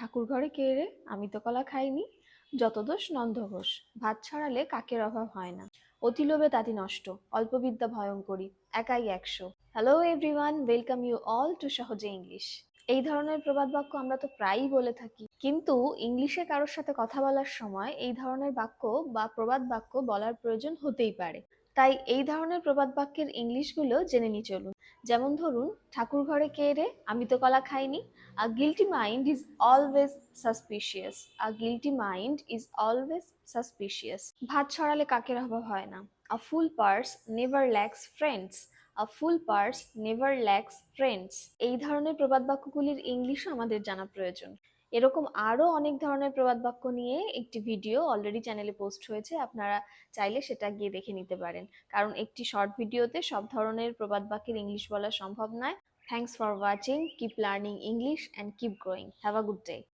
ঠাকুর ঘরে কে রে? আমি তো কলা খাইনি। যত দোষ নন্দ ঘোষ। ভাত ছড়ালে কাকের অভাব হয় না। অতি লোভে তাঁতি নষ্ট। অল্প বিদ্যা ভয়ঙ্করী। একাই একশো। Hello everyone welcome you all to সহজে ইংলিশ এই ধরনের প্রবাদ বাক্য আমরা তো প্রায়ই বলে থাকি। কিন্তু ইংলিশে কারোর সাথে কথা বলার সময় এই ধরনের বাক্য বা প্রবাদ বাক্য বলার প্রয়োজন হতেই পারে। তাই এই ধরনের প্রবাদ বাক্যের ইংলিশগুলো জেনে নিয়ে চলুন। যেমন ধরুন ঠাকুর ঘরে কে রে? আমি তো কলা খাইনি। A guilty mind is always suspicious a guilty mind is always suspicious ভাত ছড়ালে কাকের অভাব হয় না? A full purse never lacks friends a full purse never lacks friends এই ধরনের প্রবাদ বাক্যগুলির ইংলিশও আমাদের জানা প্রয়োজন। এরকম আরও অনেক ধরনের প্রবাদ বাক্য নিয়ে একটি ভিডিও অলরেডি চ্যানেলে পোস্ট হয়েছে, আপনারা চাইলে সেটা গিয়ে দেখে নিতে পারেন। কারণ একটি শর্ট ভিডিওতে সব ধরনের প্রবাদ বাক্যের ইংলিশ বলা সম্ভব নয়। Thanks for watching keep learning English and keep growing have a good day